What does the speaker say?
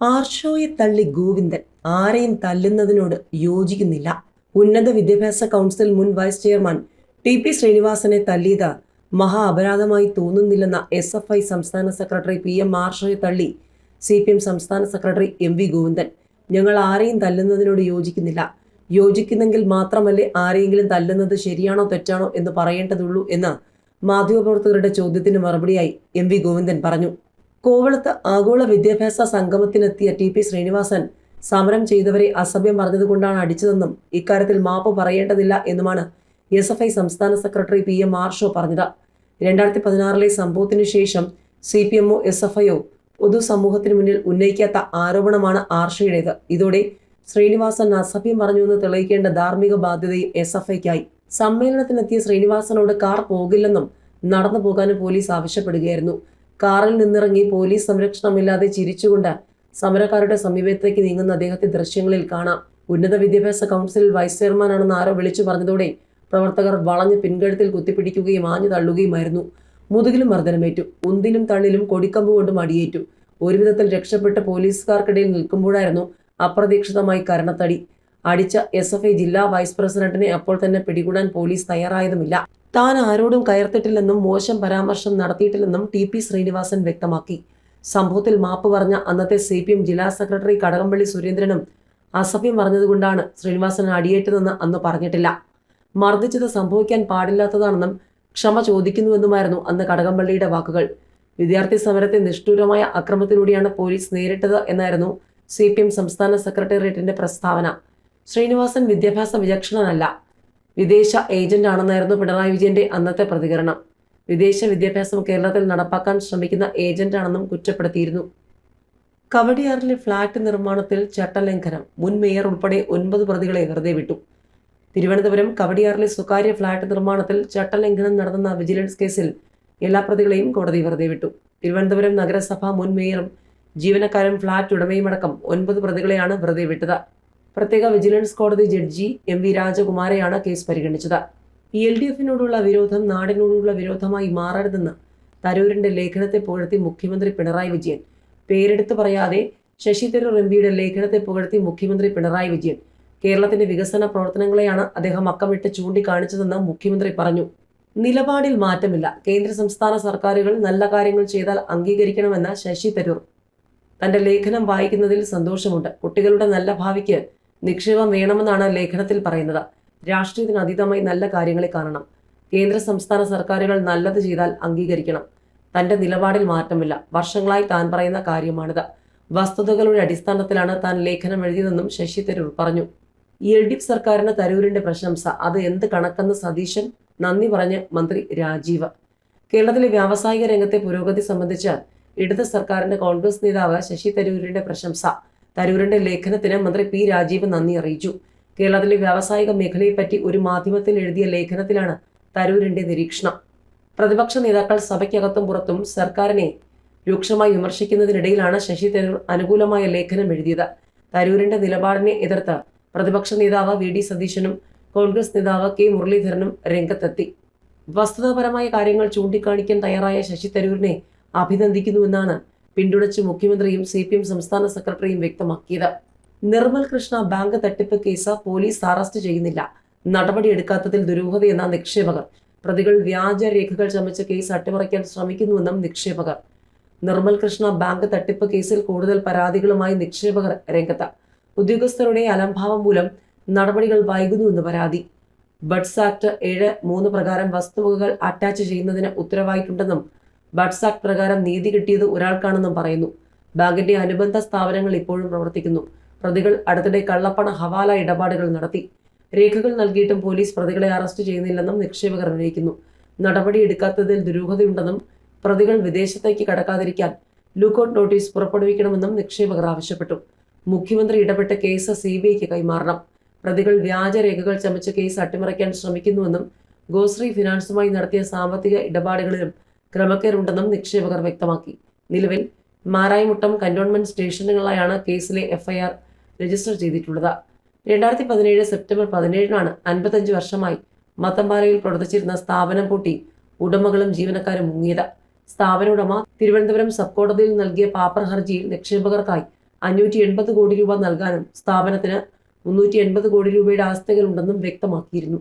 ആർഷോയെ തള്ളി ഗോവിന്ദൻ ആരെയും തല്ലുന്നതിനോട് യോജിക്കുന്നില്ല. ഉന്നത വിദ്യാഭ്യാസ കൗൺസിൽ മുൻ വൈസ് ചെയർമാൻ ടി പി ശ്രീനിവാസനെ തല്ലിയത് മഹാ അപരാധമായി തോന്നുന്നില്ലെന്ന എസ് എഫ് ഐ സംസ്ഥാന സെക്രട്ടറി പി എം ആർഷോയെ തള്ളി സി പി എം സംസ്ഥാന സെക്രട്ടറി എം വി ഗോവിന്ദൻ. ഞങ്ങൾ ആരെയും തല്ലുന്നതിനോട് യോജിക്കുന്നില്ല. യോജിക്കുന്നെങ്കിൽ മാത്രമല്ലേ ആരെയെങ്കിലും തല്ലുന്നത് ശരിയാണോ തെറ്റാണോ എന്ന് പറയേണ്ടതുള്ളൂ എന്ന് മാധ്യമപ്രവർത്തകരുടെ ചോദ്യത്തിന് മറുപടിയായി എം വി ഗോവിന്ദൻ പറഞ്ഞു. കോവളത്ത് ആഗോള വിദ്യാഭ്യാസ സംഗമത്തിനെത്തിയ ടി പി ശ്രീനിവാസൻ സമരം ചെയ്തവരെ അസഭ്യം പറഞ്ഞതുകൊണ്ടാണ് അടിച്ചതെന്നും ഇക്കാര്യത്തിൽ മാപ്പ് പറയേണ്ടതില്ല എന്നുമാണ് എസ് എഫ് ഐ സംസ്ഥാന സെക്രട്ടറി പി എം ആർഷോ പറഞ്ഞത്. രണ്ടായിരത്തി പതിനാറിലെ സംഭവത്തിനു ശേഷം സി പി എമ്മോ എസ് എഫ് ഐയോ പൊതുസമൂഹത്തിന് മുന്നിൽ ഉന്നയിക്കാത്ത ആരോപണമാണ് ആർഷയുടേത്. ഇതോടെ ശ്രീനിവാസൻ അസഭ്യം പറഞ്ഞുവെന്ന് തെളിയിക്കേണ്ട ധാർമ്മിക ബാധ്യതയും എസ് എഫ് ഐക്കായി. സമ്മേളനത്തിനെത്തിയ ശ്രീനിവാസനോട് കാർ പോകില്ലെന്നും നടന്നു പോകാനും പോലീസ് ആവശ്യപ്പെടുകയായിരുന്നു. കാറിൽ നിന്നിറങ്ങി പോലീസ് സംരക്ഷണമില്ലാതെ ചിരിച്ചുകൊണ്ട് സമരക്കാരുടെ സമീപത്തേക്ക് നീങ്ങുന്ന അദ്ദേഹത്തെ ദൃശ്യങ്ങളിൽ കാണാം. ഉന്നത വിദ്യാഭ്യാസ കൗൺസിൽ വൈസ് ചെയർമാനാണെന്ന് ആരോ വിളിച്ചു പറഞ്ഞതോടെ പ്രവർത്തകർ വളഞ്ഞ് പിൻകഴുത്തിൽ കുത്തിപ്പിടിക്കുകയും ആഞ്ഞു തള്ളുകയുമായിരുന്നു. മുതുകിലും മർദ്ദനമേറ്റു. ഉന്തിലും തള്ളിലും കൊടിക്കമ്പ് കൊണ്ടും അടിയേറ്റു. ഒരുവിധത്തിൽ രക്ഷപ്പെട്ട പോലീസുകാർക്കിടയിൽ നിൽക്കുമ്പോഴായിരുന്നു അപ്രതീക്ഷിതമായി കരണത്തടി. അടിച്ച എസ് ജില്ലാ വൈസ് പ്രസിഡന്റിനെ അപ്പോൾ തന്നെ പിടികൂടാൻ പോലീസ് തയ്യാറായതുമില്ല. താൻ ആരോടും കയർത്തിട്ടില്ലെന്നും മോശം പരാമർശം നടത്തിയിട്ടില്ലെന്നും ടി പി ശ്രീനിവാസൻ വ്യക്തമാക്കി. സംഭവത്തിൽ മാപ്പ് പറഞ്ഞ അന്നത്തെ സി പി എം ജില്ലാ സെക്രട്ടറി കടകംപള്ളി സുരേന്ദ്രനും അസഭ്യം പറഞ്ഞതുകൊണ്ടാണ് ശ്രീനിവാസൻ അടിയേറ്റതെന്ന് അന്ന് പറഞ്ഞിട്ടില്ല. മർദ്ദിച്ചത് സംഭവിക്കാൻ പാടില്ലാത്തതാണെന്നും ക്ഷമ ചോദിക്കുന്നുവെന്നുമായിരുന്നു അന്ന് കടകംപള്ളിയുടെ വാക്കുകൾ. വിദ്യാർത്ഥി സമരത്തെ നിഷ്ഠൂരമായ അക്രമത്തിലൂടെയാണ് പോലീസ് നേരിട്ടത് എന്നായിരുന്നു സി സംസ്ഥാന സെക്രട്ടേറിയറ്റിന്റെ പ്രസ്താവന. ശ്രീനിവാസൻ വിദ്യാഭ്യാസ വിചക്ഷണനല്ല. വിദേശ ഏജന്റ് ആണെന്നായിരുന്നു പിണറായി വിജയന്റെ അന്നത്തെ പ്രതികരണം. വിദേശ വിദ്യാഭ്യാസം കേരളത്തിൽ നടപ്പാക്കാൻ ശ്രമിക്കുന്ന ഏജന്റാണെന്നും കുറ്റപ്പെടുത്തിയിരുന്നു. കവടിയാറിലെ ഫ്ളാറ്റ് നിർമ്മാണത്തിൽ ചട്ടലംഘനം. മുൻ മേയർ ഉൾപ്പെടെ ഒൻപത് പ്രതികളെ വെറുതെ വിട്ടു. തിരുവനന്തപുരം കവടിയാറിലെ സ്വകാര്യ ഫ്ളാറ്റ് നിർമ്മാണത്തിൽ ചട്ടലംഘനം നടന്ന വിജിലൻസ് കേസിൽ എല്ലാ പ്രതികളെയും കോടതി വെറുതെ വിട്ടു. തിരുവനന്തപുരം നഗരസഭ മുൻ മേയറും ജീവനക്കാരും ഫ്ളാറ്റ് ഉടമയുമടക്കം ഒൻപത് പ്രതികളെയാണ് വെറുതെ വിട്ടത്. പ്രത്യേക വിജിലൻസ് കോടതി ജഡ്ജി എം വി രാജകുമാരയാണ് കേസ് പരിഗണിച്ചത്. എൽ ഡി എഫിനോടുള്ള വിരോധം നാടിനോടുള്ള വിരോധമായി മാറരുതെന്ന് തരൂരിന്റെ ലേഖനത്തെ പുകഴ്ത്തി മുഖ്യമന്ത്രി പിണറായി വിജയൻ. പേരെടുത്ത് പറയാതെ ശശി തരൂർ എം പിയുടെ ലേഖനത്തെ പുകഴ്ത്തി മുഖ്യമന്ത്രി പിണറായി വിജയൻ. കേരളത്തിന്റെ വികസന പ്രവർത്തനങ്ങളെയാണ് അദ്ദേഹം അക്കമിട്ട് ചൂണ്ടിക്കാണിച്ചതെന്ന് മുഖ്യമന്ത്രി പറഞ്ഞു. നിലപാടിൽ മാറ്റമില്ല. കേന്ദ്ര സംസ്ഥാന സർക്കാരുകൾ നല്ല കാര്യങ്ങൾ ചെയ്താൽ അംഗീകരിക്കണമെന്ന ശശി തരൂർ. തന്റെ ലേഖനം വായിക്കുന്നതിൽ സന്തോഷമുണ്ട്. കുട്ടികളുടെ നല്ല ഭാവിക്ക് നിക്ഷേപം വേണമെന്നാണ് ലേഖനത്തിൽ പറയുന്നത്. രാഷ്ട്രീയത്തിന് അതീതമായി നല്ല കാര്യങ്ങളെ കാണണം. കേന്ദ്ര സംസ്ഥാന സർക്കാരുകൾ നല്ലത് ചെയ്താൽ അംഗീകരിക്കണം. തന്റെ നിലപാടിൽ മാറ്റമില്ല. വർഷങ്ങളായി താൻ പറയുന്ന കാര്യമാണിത്. വസ്തുതകളുടെ അടിസ്ഥാനത്തിലാണ് താൻ ലേഖനം എഴുതിയതെന്നും ശശി തരൂർ പറഞ്ഞു. എൽ ഡി എഫ് സർക്കാരിന് തരൂരിന്റെ പ്രശംസ. അത് എന്ത് കണക്കെന്ന് സതീശൻ നന്ദി പറഞ്ഞ് മന്ത്രി രാജീവ്. കേരളത്തിലെ വ്യാവസായിക രംഗത്തെ പുരോഗതി സംബന്ധിച്ച് ഇടത് സർക്കാരിന്റെ കോൺഗ്രസ് നേതാവ് ശശി തരൂരിന്റെ പ്രശംസ. തരൂരിന്റെ ലേഖനത്തിന് മന്ത്രി പി രാജീവ് നന്ദി അറിയിച്ചു. കേരളത്തിലെ വ്യാവസായിക മേഖലയെപ്പറ്റി ഒരു മാധ്യമത്തിൽ എഴുതിയ ലേഖനത്തിലാണ് തരൂരിന്റെ നിരീക്ഷണം. പ്രതിപക്ഷ നേതാക്കൾ സഭയ്ക്കകത്തും പുറത്തും സർക്കാരിനെ രൂക്ഷമായി വിമർശിക്കുന്നതിനിടയിലാണ് ശശി തരൂർ അനുകൂലമായ ലേഖനം എഴുതിയത്. തരൂരിന്റെ നിലപാടിനെ എതിർത്ത് പ്രതിപക്ഷ നേതാവ് വി ഡി സതീശനും കോൺഗ്രസ് നേതാവ് കെ മുരളീധരനും രംഗത്തെത്തി. വസ്തുതാപരമായ കാര്യങ്ങൾ ചൂണ്ടിക്കാണിക്കാൻ തയ്യാറായ ശശി തരൂരിനെ അഭിനന്ദിക്കുന്നുവെന്നാണ് പിന്തുണച്ച് മുഖ്യമന്ത്രിയും സി പി എം സംസ്ഥാന സെക്രട്ടറിയും വ്യക്തമാക്കിയത്. നിർമ്മൽ കൃഷ്ണ ബാങ്ക് തട്ടിപ്പ് കേസ് പോലീസ് അറസ്റ്റ് ചെയ്യുന്നില്ല. നടപടിയെടുക്കാത്തതിൽ ദുരൂഹതയെന്ന നിക്ഷേപകർ. പ്രതികൾ വ്യാജ രേഖകൾ ചമച്ച കേസ് അട്ടിമറിക്കാൻ ശ്രമിക്കുന്നുവെന്നും നിക്ഷേപകർ. നിർമ്മൽ കൃഷ്ണ ബാങ്ക് തട്ടിപ്പ് കേസിൽ കൂടുതൽ പരാതികളുമായി നിക്ഷേപകർ രംഗത്ത്. ഉദ്യോഗസ്ഥരുടെ അലംഭാവം മൂലം നടപടികൾ വൈകുന്നുവെന്ന് പരാതി. ബഡ്സ് ആക്ട് ഏഴ് മൂന്ന് പ്രകാരം വസ്തുവകകൾ അറ്റാച്ച് ചെയ്യുന്നതിന് ഉത്തരവായിട്ടുണ്ടെന്നും ബഡ്സ് ആക്ട് പ്രകാരം നീതി കിട്ടിയത് ഒരാൾക്കാണെന്നും പറയുന്നു. ബാങ്കിന്റെ അനുബന്ധ സ്ഥാപനങ്ങൾ ഇപ്പോഴും പ്രവർത്തിക്കുന്നു. പ്രതികൾ അടുത്തിടെ കള്ളപ്പണ ഹവാല ഇടപാടുകൾ നടത്തി. രേഖകൾ നൽകിയിട്ടും പോലീസ് പ്രതികളെ അറസ്റ്റ് ചെയ്യുന്നില്ലെന്നും നിക്ഷേപകർ ഉന്നയിക്കുന്നു നടപടിയെടുക്കാത്തതിൽ ദുരൂഹതയുണ്ടെന്നും പ്രതികൾ വിദേശത്തേക്ക് കടക്കാതിരിക്കാൻ ലുക്കൌട്ട് നോട്ടീസ് പുറപ്പെടുവിക്കണമെന്നും നിക്ഷേപകർ ആവശ്യപ്പെട്ടു. മുഖ്യമന്ത്രി ഇടപെട്ട കേസ് സി ബി ഐക്ക് കൈമാറണം. പ്രതികൾ വ്യാജരേഖകൾ ചമച്ച് കേസ് അട്ടിമറിക്കാൻ ശ്രമിക്കുന്നുവെന്നും ഗോശ്രീ ഫിനാൻസുമായി നടത്തിയ സാമ്പത്തിക ഇടപാടുകളിലും ക്രമക്കേടുണ്ടെന്നും നിക്ഷേപകർ വ്യക്തമാക്കി. നിലവിൽ മാറായിമുട്ടം കന്റോൺമെന്റ് സ്റ്റേഷനുകളിലായാണ് കേസിലെ എഫ്ഐആർ രജിസ്റ്റർ ചെയ്തിട്ടുള്ളത്. രണ്ടായിരത്തി പതിനേഴ് സെപ്റ്റംബർ പതിനേഴിനാണ് അൻപത്തഞ്ച് വർഷമായി മത്തമ്പാറയിൽ പ്രവർത്തിച്ചിരുന്ന സ്ഥാപനം പൂട്ടി ഉടമകളും ജീവനക്കാരും മുങ്ങിയത്. സ്ഥാപന ഉടമ തിരുവനന്തപുരം സബ് കോടതിയിൽ നൽകിയ പാപ്പർ ഹർജിയിൽ നിക്ഷേപകർക്കായി അഞ്ഞൂറ്റി എൺപത് കോടി രൂപ നൽകാനും സ്ഥാപനത്തിന് മുന്നൂറ്റി എൺപത് കോടി രൂപയുടെ ആസ്തികളുണ്ടെന്നും വ്യക്തമാക്കിയിരുന്നു.